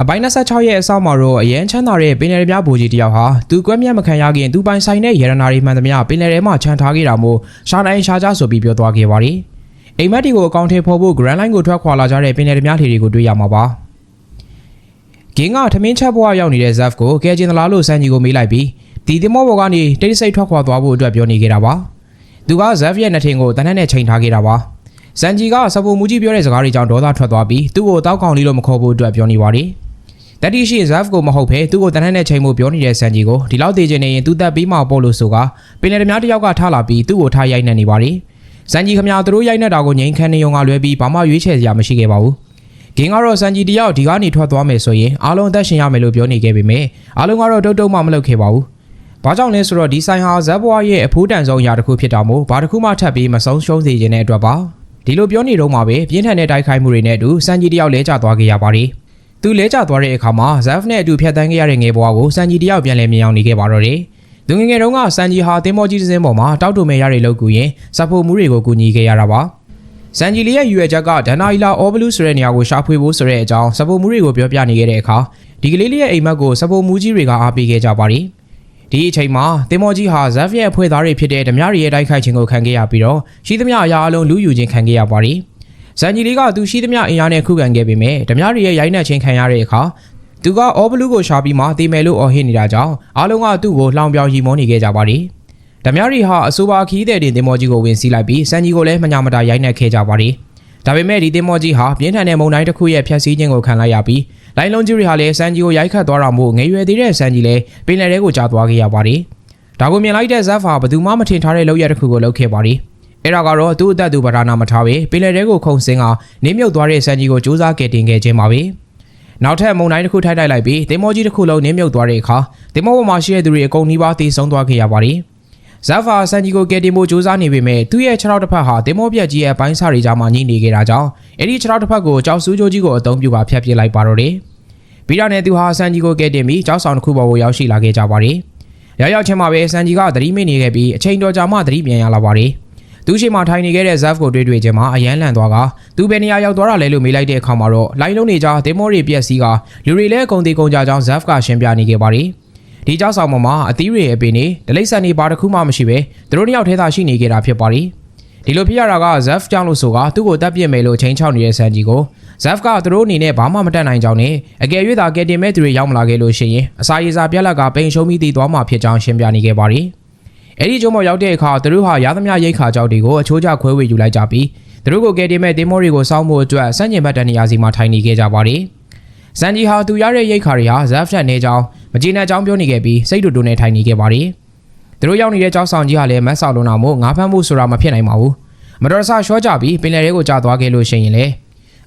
အပိုင်း26ရဲ့အဆောက်မှာတော့အရန်ချမ်းသာတဲ့ပင်လယ်ပြားဘူကြီးတယောက်ဟာသူကွက်မြတ်မခံရခင်သူပိုင်ဆိုင်တဲ့ရတနာတွေမှန်သမျှပင်လယ်ထဲမှာခြံထားခဲ့တာမို့ရှာနိုင်ရှာကြဆိုပြီးပြောသွားခဲ့ပါတယ်။အိမ်မက်တွေကိုအကောင့်ထဲဖော်ဖို့ Grand Line ကိုထွက်ခွာလာကြတဲ့ပင်လယ်ပြားလှေတွေကိုတွေ့ရမှာပါ။ဂင်းကထမင်းချက်ဘွားရောက်နေတဲ့ Zaf ကိုကဲကျင်သလားလို့စန်ကြီးကိုမေးလိုက်ပြီးဒီတင်မောဘော်ကနေတိတ်ဆိတ်ထွက်ခွာသွားဖို့အတွက်ပြောနေခဲ့တာပါ။သူက Zaf ရဲ့နှထင်ကိုတနက်နဲ့ချိန်ထားခဲ့တာပါ။စန်ဂျီကစပူမူကြီးပြောတဲ့စကားတွေကြောင့်ဒေါသထွက်သွားပြီးသူ့ကိုတောက်ကောင်လေးလို့မခေါ်ဖို့အတွက်ပြောနေပါတယ်။ တတိရှိ Zaf ကိုမဟုတ်ဖဲသူ့ကိုတနက်နဲ့ချိန်ဖို့ပြောနေတဲ့စန်ဂျီကိုဒီလောက်သေးချင်နေရင်သူတက်ပြီးမှပေါ့လို့ဆိုကပင်လယ်သမားတစ်ယောက်ကထားလာပြီးသူ့ကိုထားရိုက်နေနေပါတယ်။စန်ဂျီခမရသူတို့ရိုက်နေတာကိုငိန်ခမ်းနေုံကလွဲပြီးဘာမှရွေးချယ်စရာမရှိခဲ့ပါဘူး။ဂင်းကတော့စန်ဂျီတယောက်ဒီကနေထွက်သွားမယ်ဆိုရင်အားလုံးအသက်ရှင်ရမယ်လို့ပြောနေခဲ့ပေမဲ့အားလုံးကတော့တုတ်တုတ်မှမလုပ်ခဲ့ပါဘူး။ဘာကြောင့်လဲဆိုတော့ဒီဆိုင်ဟာဇက်ဘွားရဲ့အဖိုးတန်ဆုံးအရာတစ်ခုဖြစ်တာမို့ဘာတစ်ခုမှထပ်ပြီးမဆုံးရှုံးစေခြင်းတဲ့အတွက်ပါ။ဒီလိုပြောနေတော့မှပဲပြင်းထန်တဲ့တိုက်ခိုက်မှုတွေနဲ့အတူစန်ဂျီတယောက်လဲကျသွားခဲ့ရပါတယ်။ သူလဲကျသွားတဲ့အခါမှာဇက်ဖ်နဲ့အတူဖျက်ဆီးခဲ့ရတဲ့ငယ်ဘွားကိုစန်ဂျီတယောက်ပြန်လဲမြင်အောင်နေခဲ့ပါတော့တယ်။သူငယ်ငယ်တုန်းကစန်ဂျီဟာတင်မောကြီးတစ်စင်းပေါ်မှာတောက်တူမဲရတဲ့လောက်ကူရင်စဖို့မှုတွေကိုကူညီခဲ့ရတာပါ။စန်ဂျီလီရဲ့ယူရချက်ကဒန်နာအီလာအောဘလူးဆိုတဲ့နေရာကိုရှာဖွေဖို့ဆိုတဲ့အကြောင်းစဖို့မှုတွေကိုပြောပြနေခဲ့တဲ့အခါဒီကလေးလေးရဲ့အိမ်မက်ကိုစဖို့မှုကြီးတွေကအားပေးခဲ့ကြပါတယ်။ဒီအချိန်မှာတင်မောကြီးဟာဇက်ဖ်ရဲ့အဖွဲ့သားတွေဖြစ်တဲ့ဓမြရီရဲ့တိုက်ခိုက်ခြင်းကိုခံခဲ့ရပြီးတော့ရှိသမျှအရာအလုံးလူယူခြင်းခံခဲ့ရပါတယ်။ ဇန်ဂျီလီကသူရှိသမျှအင်အားနဲ့ခုခံခဲ့ပေမဲ့ဓမြရီရဲ့ရိုက်နှက်ခြင်းခံရတဲ့အခါသူကအောဘလူးကိုရှာပြီးမှတေမယ်လို့အော်ဟစ်နေတာကြောင့်အားလုံးကသူ့ကိုလှောင်ပြောင်ရီမောနေခဲ့ကြပါတယ်။ဓမြရီဟာအဆိုပါခီးတဲ့တင်တင်မောကြီးကိုဝင်စီးလိုက်ပြီးစန်ဂျီကိုလည်းမညာမတာရိုက်နှက်ခဲ့ကြပါတယ်။ဒါပေမဲ့ဒီတင်မောကြီးဟာပြင်းထန်တဲ့မုန်တိုင်းတစ်ခုရဲ့ဖျက်ဆီးခြင်းကိုခံလိုက်ရပြီးလိုင်းလုံးကြီးတွေဟာလည်းစန်ဂျီကိုရိုက်ခတ်သွားတာမို့ငယ်ရွယ်သေးတဲ့စန်ဂျီလည်းပင်လယ်ထဲကိုကျသွားခဲ့ရပါတယ်။ဒါကိုမြင်လိုက်တဲ့ဇက်ဖာဘယ်သူမှမထင်ထားတဲ့လောက်ရတစ်ခုကိုလုပ်ခဲ့ပါတယ်။ အဲ့ဒါကတော့သူ့အသက်သူဗဒါနာမထားပဲပင်လယ်ထဲကိုခုန်ဆင်းကနင်းမြုပ်သွားတဲ့စန်ဂျီကိုစူးစမ်းကယ်တင်ခဲ့ခြင်းပါပဲ။နောက်ထပ်မုန်တိုင်းတစ်ခုထိုက်တိုက်လိုက်ပြီးတင်မောကြီးတစ်ခုလုံးနင်းမြုပ်သွားတဲ့အခါတင်မောပေါ်မှာရှိတဲ့သူတွေအကုန်နီးပါးသေဆုံးသွားခဲ့ရပါတယ်။ဇက်ဖာစန်ဂျီကိုကယ်တင်ဖို့စူးစမ်းနေပေမဲ့သူ့ရဲ့ခြေထောက်တစ်ဖက်ဟာတင်မောပြက်ကြီးရဲ့အပိုင်းစားတွေကြားမှာညှိနေခဲ့တာကြောင့်အဲ့ဒီခြေထောက်တစ်ဖက်ကိုကြောက်စူးကြိုးကြီးကိုအသုံးပြုပါဖျက်ပစ်လိုက်ပါတော့တယ်။ပြီးတော့နဲ့သူဟာစန်ဂျီကိုကယ်တင်ပြီးကြောက်ဆောင်တစ်ခုပေါ်ကိုရောက်ရှိလာခဲ့ကြပါတယ်။ရောက်ရောက်ချင်းမှာပဲစန်ဂျီကသတိမိနေခဲ့ပြီးအချိန်တော်ကြာမှသတိပြန်ရလာပါတယ်။ သူရှိမှထိုင်နေခဲ့တဲ့ Zaf ကိုတွေ့တွေ့ချင်းမှာအယမ်းလန့်သွားကသူဘယ်နေရာရောက်သွားတာလဲလို့မေးလိုက်တဲ့အခါမှာတော့လိုင်းလုံးနေကြဒေမောတွေပြက်စီးကလူတွေလည်းအကုန်သေးကုန်ကြကြောင်း Zaf ကရှင်းပြနေခဲ့ပါတယ်။ဒီကြောက်ဆောင်ပေါ်မှာအသီးတွေအပင်တွေဒလိမ့်ဆန်တွေဘာတစ်ခုမှမရှိပဲသူတို့နှစ်ယောက်ထဲသာရှိနေကြတာဖြစ်ပါတယ်။ဒီလိုဖြစ်ရတာက Zaf ကြောင့်လို့ဆိုကသူ့ကိုတပ်ပစ်မယ်လို့ချိန်ချောက်နေတဲ့ဆန်ဂျီကို Zaf ကသူတို့အနေနဲ့ဘာမှမတတ်နိုင်ကြောင်းနဲ့အကယ်၍သာကယ်တင်မဲ့သူတွေရောက်မလာခဲ့လို့ရှိရင်အစာရေစာပြက်လက်ကပိန်ရှုံးပြီးတည်သွားမှာဖြစ်ကြောင်းရှင်းပြနေခဲ့ပါတယ်။ အဲ့ဒီကျုံမော်ရောက်တဲ့အခါသူတို့ဟာရသမျှရိတ်ခါကြောက်တွေကိုအချိုးကျခွဲဝေယူလိုက်ကြပြီးသူတို့ကိုကယ်တင်မဲ့တင်မောတွေကိုစောင်းဖို့အတွက်စန့်ကျင်ဘတ်တန်နေရာစီမှာထိုင်နေခဲ့ကြပါတယ်။ဇန်ဂျီဟာသူရတဲ့ရိတ်ခါတွေဟာ Zaf ထက်နေကြောင်းမကျေနပ်ကြောင်းပြောနေခဲ့ပြီးစိတ်တူတူနဲ့ထိုင်နေခဲ့ပါတယ်။သူတို့ရောက်နေတဲ့ကြောက်ဆောင်ကြီးဟာလည်းမက်ဆောက်လုံးအောင်မို့ငါးဖမ်းမှုဆိုတာမဖြစ်နိုင်ပါဘူး။မတော်တဆရှော့ကြပြီးပင်လယ်ထဲကိုကျသွားခဲ့လို့ရှိရင်လေ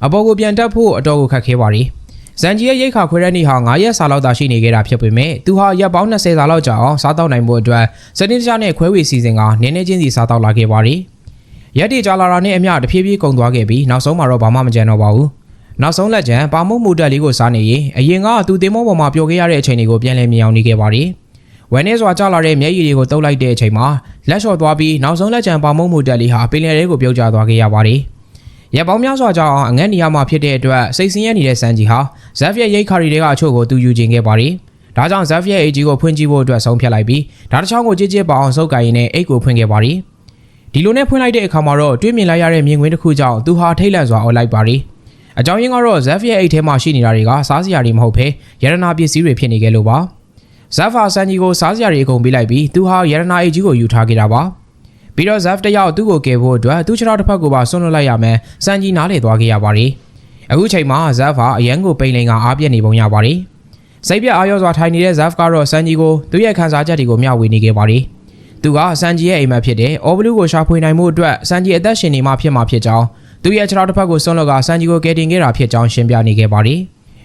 အပေါ်ကိုပြန်တက်ဖို့အတော်ကိုခက်ခဲပါတယ်။ ဇန်ဂျီရဲ့ရိတ်ခါခွဲတဲ့နေ့ဟာ9ရက်စာလောက်သာရှိနေခဲ့တာဖြစ်ပေမဲ့သူဟာရက်ပေါင်း20စာလောက်ကြာအောင်စားတောက်နိုင်ဖို့အတွက်စနေတခြားနဲ့ခွဲဝေစီစဉ်ကနည်းနည်းချင်းစီစားတောက်လာခဲ့ပါတယ်။ရက်တီကြာလာတာနဲ့အမျှတဖြည်းဖြည်းကုန်သွားခဲ့ပြီးနောက်ဆုံးမှာတော့ဘာမှမကြံတော့ပါဘူး။နောက်ဆုံးလက်ကျန်ပါမုတ်မှုတက်လေးကိုစားနေရင်အရင်ကသူတင်မောပေါ်မှာပျော်ခဲ့ရတဲ့အချိန်တွေကိုပြန်လည်မြင်အောင်နေခဲ့ပါတယ်။ဝယ်နေစွာကြာလာတဲ့မျက်ရည်တွေကိုတုပ်လိုက်တဲ့အချိန်မှာလက်လျှော့သွားပြီးနောက်ဆုံးလက်ကျန်ပါမုတ်မှုတက်လေးဟာပင်လယ်ထဲကိုပြုတ်ကျသွားခဲ့ရပါတယ်။ ရက်ပေါင်းများစွာကြာအောင်အငတ်နေရမှာဖြစ်တဲ့အတွက်စိတ်ဆင်းရဲနေတဲ့စန်ဂျီဟာဇက်ဖ်ရဲ့ရိတ်ခါရီတွေကအချို့ကိုသူယူကျင်ခဲ့ပါတယ်။ဒါကြောင့်ဇက်ဖ်ရဲ့အေဂျီကိုဖွင့်ကြည့်ဖို့အတွက်ဆုံးဖြတ်လိုက်ပြီးဒါတစ်ချောင်းကိုကြည့်ကြည့်ပါအောင်စုပ်ကိုင်ရင်းနဲ့အိတ်ကိုဖွင့်ခဲ့ပါတယ်။ဒီလိုနဲ့ဖွင့်လိုက်တဲ့အခါမှာတော့တွေးမြင်လိုက်ရတဲ့မြင်ကွင်းတစ်ခုကြောင့်သူဟာထိတ်လန့်စွာအော်လိုက်ပါတယ်။အကြောင်းရင်းကတော့ဇက်ဖ်ရဲ့အိတ်ထဲမှာရှိနေတာတွေကစားစရာတွေမဟုတ်ဘဲရတနာပစ္စည်းတွေဖြစ်နေကြလို့ပါ။ဇက်ဖာဆန်ဂျီကိုစားစရာတွေအကုန်ပေးလိုက်ပြီးသူဟာရတနာအိတ်ကြီးကိုယူထားခဲ့တာပါ။ ပြီးတော့ Zaf တယောက်သူ့ကိုကယ်ဖို့အတွက်သူ့ခြေထောက်တစ်ဖက်ကိုပါဆွန့်လွတ်လိုက်ရမယ်စန်ဂျီနားလေသွားခဲ့ရပါတယ်အခုချိန်မှာ Zaf ဟာအရန်ကိုပိန်လိန်ကအားပြက်နေပုံရပါတယ်စိတ်ပြအားရောစွာထိုင်နေတဲ့ Zaf ကတော့စန်ဂျီကိုသူ့ရဲ့ခံစားချက်တွေကိုမျှဝေနေခဲ့ပါတယ်သူကစန်ဂျီရဲ့အိမ်မက်ဖြစ်တဲ့အော်ဘလူးကိုရှာဖွေနိုင်မှုအတွက်စန်ဂျီအသက်ရှင်နေမှဖြစ်မှာဖြစ်ကြောင်းသူ့ရဲ့ခြေထောက်တစ်ဖက်ကိုဆွန့်လွတ်ကစန်ဂျီကိုကယ်တင်ခဲ့တာဖြစ်ကြောင်းရှင်းပြနေခဲ့ပါတယ်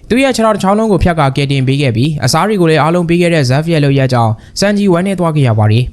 သူရဲ့ခြေထောက်တစ်ချောင်းလုံးကိုဖြတ်ကကယ်တင်ပေးခဲ့ပြီးအစားတွေကိုလည်းအားလုံးပေးခဲ့တဲ့ Zaf ရဲ့လုပ်ရကြောင်းစန်ဂျီဝမ်းနေသွားခဲ့ရပါတယ်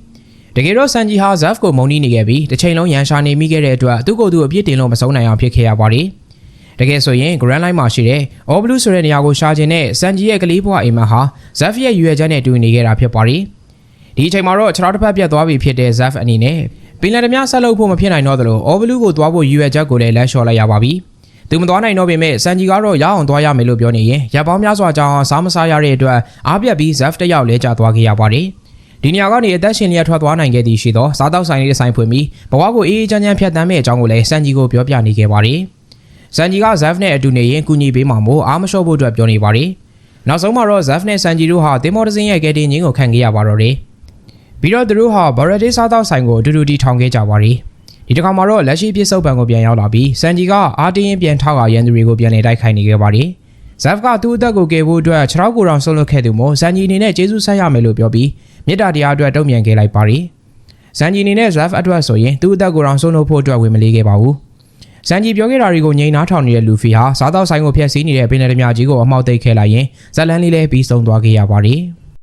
တကယ်တော့ဆန်ဂျီဟာ Zaf ကိုမုံနီးနေခဲ့ပြီးတစ်ချိန်လုံးရန်ရှာနေမိခဲ့တဲ့အတွက်သူ့ကိုယ်သူအပြစ်တင်လို့မဆုံးနိုင်အောင်ဖြစ်ခဲ့ရပါတယ်။တကယ်ဆိုရင် Grand Line မှာရှိတဲ့ All Blue ဆိုတဲ့နေရာကိုရှာခြင်းနဲ့ဆန်ဂျီရဲ့ကလေးဘွားအိမ်မက်ဟာ Zaf ရဲ့ရွယ်ချက်နဲ့တူနေခဲ့တာဖြစ်ပါတယ်။ဒီအချိန်မှာတော့ခြေထောက်တစ်ဖက်ပြတ်သွားပြီဖြစ်တဲ့ Zaf အနေနဲ့ပင်လယ်ဓမြဆက်လုပ်ဖို့မဖြစ်နိုင်တော့သလို All Blue ကိုသွားဖို့ရွယ်ချက်ကိုလည်းလက်လျှော့လိုက်ရပါပြီ။သူမသွားနိုင်တော့ပေမဲ့စန်ဂျီကတော့ရအောင်သွားရမယ်လို့ပြောနေရင်ရပ်ပေါင်းများစွာကြောင့်စားမစားရတဲ့အတွက်အားပြတ်ပြီးဇက်ဖ်တစ်ယောက်လဲကျသွားခဲ့ရပါတယ်။ ဒီနေရာကနေအသက်ရှင်လျက်ထွက်သွားနိုင်ခဲ့သည်ရှိသောစားတောက်ဆိုင်လေးတစ်ဆိုင်ဖွင့်ပြီးဘဝကိုအေးအေးချမ်းချမ်းဖြတ်တန်းမဲ့အကြောင်းကိုလည်းစန်ဂျီကိုပြောပြနေခဲ့ပါတယ်။စန်ဂျီကဇက်ဖ်နဲ့အတူနေရင်ကူညီပေးမှာမို့အားမလျှော့ဖို့အတွက်ပြောနေပါတယ်။နောက်ဆုံးမှာတော့ဇက်ဖ်နဲ့စန်ဂျီတို့ဟာတင်မော်ဒဇင်းရဲ့ကယ်တင်ခြင်းကိုခံခဲ့ရပါတော့တယ်။ပြီးတော့သူတို့ဟာဘာရဒေးစားတောက်ဆိုင်ကိုအတူတူတီထောင်ခဲ့ကြပါတယ်။ဒီတစ်ခါမှာတော့လက်ရှိပြစ်စုံပံကိုပြန်ရောက်လာပြီးစန်ဂျီကအာတင်းရင်ပြန်ထောက်ကရန်သူတွေကိုပြန်နေတိုက်ခိုက်နေခဲ့ပါတယ်။ဇက်ဖ်ကသူ့အသက်ကိုကယ်ဖို့အတွက်ခြေထောက်ကိုယ်တော်ဆုံးလုပ်ခဲ့သူမို့စန်ဂျီအနေနဲ့ကျေးဇူးဆက်ရမယ်လို့ပြောပြီး မေတ္တာတရားအတွက်တုံ့ပြန်ခဲ့လိုက်ပါတယ်။စန်ဂျီအနေနဲ့ဇက်ဖ်အတွက်ဆိုရင်သူ့အသက်ကိုယ်တော်ဆုံးလုပ်ဖို့အတွက်ဝင်မလေးခဲ့ပါဘူး။စန်ဂျီပြောခဲ့တာတွေကိုငြိမ်နှားထောင်နေတဲ့လူဖီဟာစားတော့ဆိုင်ကိုဖျက်ဆီးနေတဲ့ပင်လယ်ဓမြကြီးကိုအမှောက်သိပ်ခဲလိုက်ရင်ဇက်လန်လေးလည်းပြီးဆုံးသွားခဲ့ရပါတယ်။